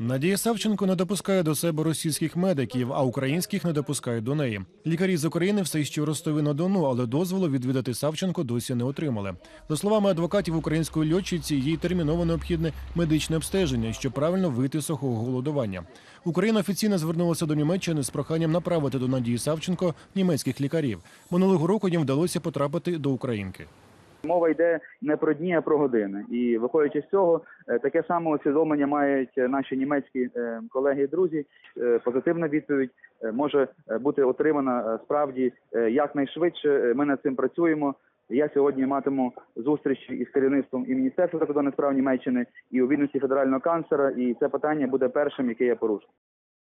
Надія Савченко не допускає до себе російських медиків, а українських не допускає до неї. Лікарі з України все ще в Ростові на Дону, але дозволу відвідати Савченко досі не отримали. За словами адвокатів української льотчиці, їй терміново необхідне медичне обстеження, щоб правильно вийти з сухого голодування. Україна офіційно звернулася до Німеччини з проханням направити до Надії Савченко німецьких лікарів. Минулого року їм вдалося потрапити до Українки. Мова йде не про дні, а про години. І виходячи з цього, е, таке саме усвідомлення мають наші німецькі е, колеги і друзі. Е, Позитивна відповідь може бути отримана справді якнайшвидше. Ми над цим працюємо. Я сьогодні матиму зустріч із керівництвом і Міністерства закордонних справ Німеччини, і у відомості федерального канцлера. І це питання буде першим, яке я порушу.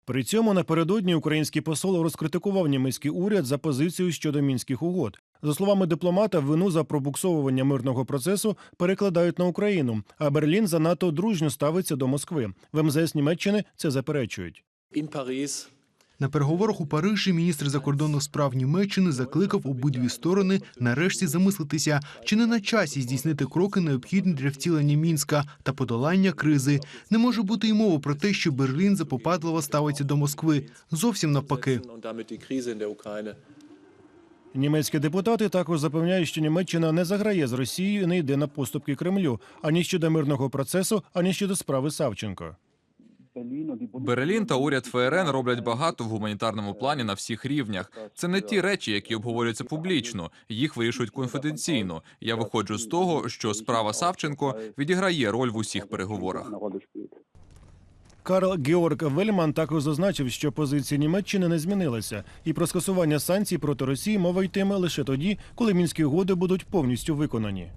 При цьому напередодні український посол розкритикував німецький уряд за позицію щодо мінських угод. За словами дипломата, вину за пробуксовування мирного процесу перекладають на Україну, а Берлін занадто дружньо ставиться до Москви. В МЗС Німеччини це заперечують. in На переговорах у Парижі міністр закордонних справ Німеччини закликав обидві сторони нарешті замислитися, чи не на часі здійснити кроки необхідні для втілення мінська та подолання кризи. Не може бути й мови про те, що Берлін запопадливо ставиться до Москви. Зовсім навпаки. Німецькі депутати також запевняють, що Німеччина не заграє з Росією і не йде на поступки Кремлю ані щодо мирного процесу, ані щодо справи Савченко. Берлін та уряд ФРН роблять багато в гуманітарному плані на всіх рівнях. Це не ті речі, які обговорюються публічно. Їх вирішують конфіденційно. Я виходжу з того, що справа Савченко відіграє роль в усіх переговорах. Карл Георг Вельман також зазначив, що позиція Німеччини не змінилася, і про скасування санкцій проти Росії мова йтиме лише тоді, коли мінські угоди будуть повністю виконані.